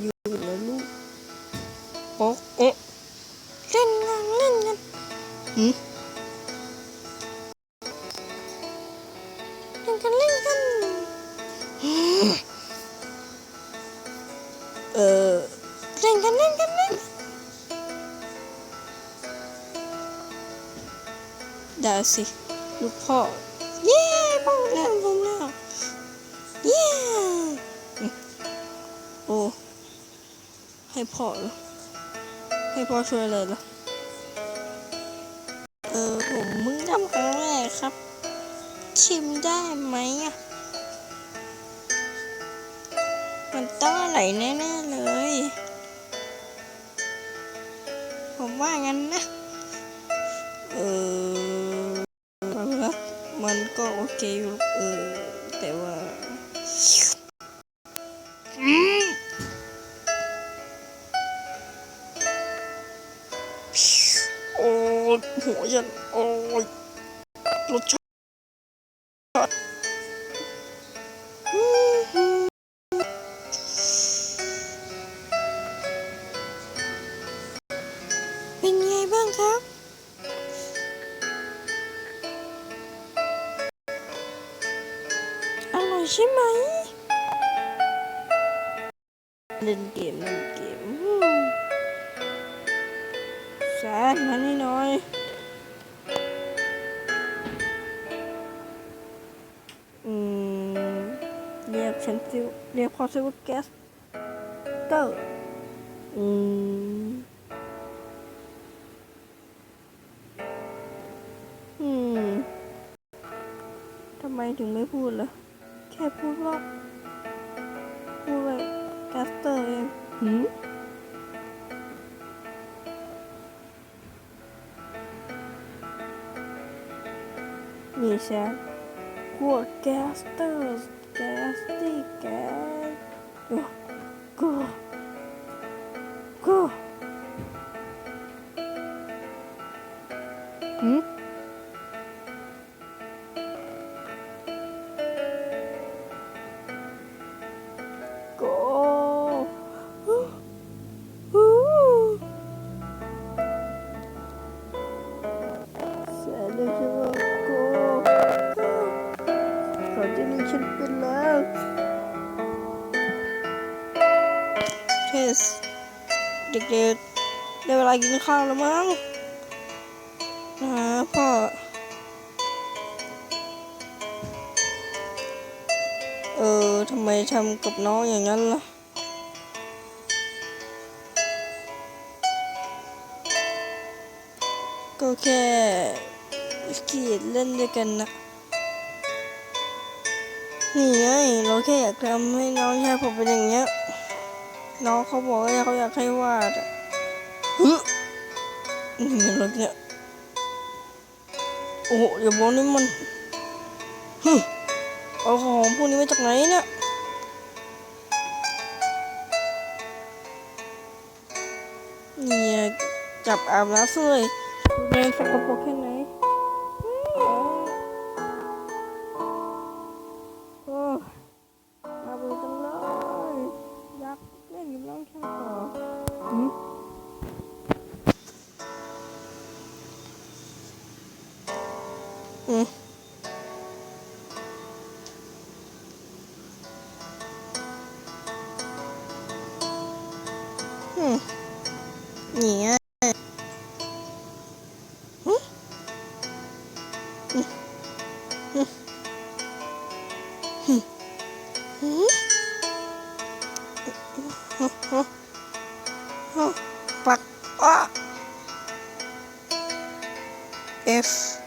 อยู่นะลูกโอ๊ะโอ๊ะเล่นกันเล่นกันหืมเล่นกันเล่นกันเออเล่นกันเล่นกันเล่นได้สิลูกพ่อเย้ป้องแล้วผมแล้วเย้ ให้พ่อเหรอให้พ่อช่วยเลยเหรอเออผมมึงทำครั้งแรกครับ ชิมได้ไหมอะ มันต้องอร่อยแน่ๆเลย ผมว่างั้นนะ เออมันก็โอเคอยู่เออแต่ว่า อ้ยหัวยันโอ้ยรสชาติอืมเป็นไงบ้างครับอร่อยใช่ไหมเล่นเกมเล่นเกม อืมแซนมานี่หน่อย อืม เรียกฉันซิวเรียกพอซิวาแกสเตอร์ อืม อืม ทำไมถึงไม่พูดล่ะ แค่พูดว่าพูดว่าแกสเตอร์เองหืม Misha. What gas thirst, gas เขาจะมีฉันเป็นแล้วเทสเด็กๆได้เวลากินข้าวแล้วมั้งนะพ่อ เออทำไมทำกับน้องอย่างนั้นล่ะก็แค่เกียดเล่นด้วยกันนะ นี่ไงเราแค่อยากทำให้น้องชายผมเป็นอย่างเงี้ย น้องเขาบอกว่าเขาอยากให้วาดอะฮึนี่มันรถเนี่ย โอ้โหอย่าบอกนี่มันฮึเอาของพวกนี้มาจากไหนเนี่ยเนี่ยจับอาบน้ำเลยเดินสกปรกแค่ไหน Mm. Hmm. Yeah. Hmm? Hmm. Hmm. Hmm. Hmm. Hmm. Hmm. Pak. Oh. F.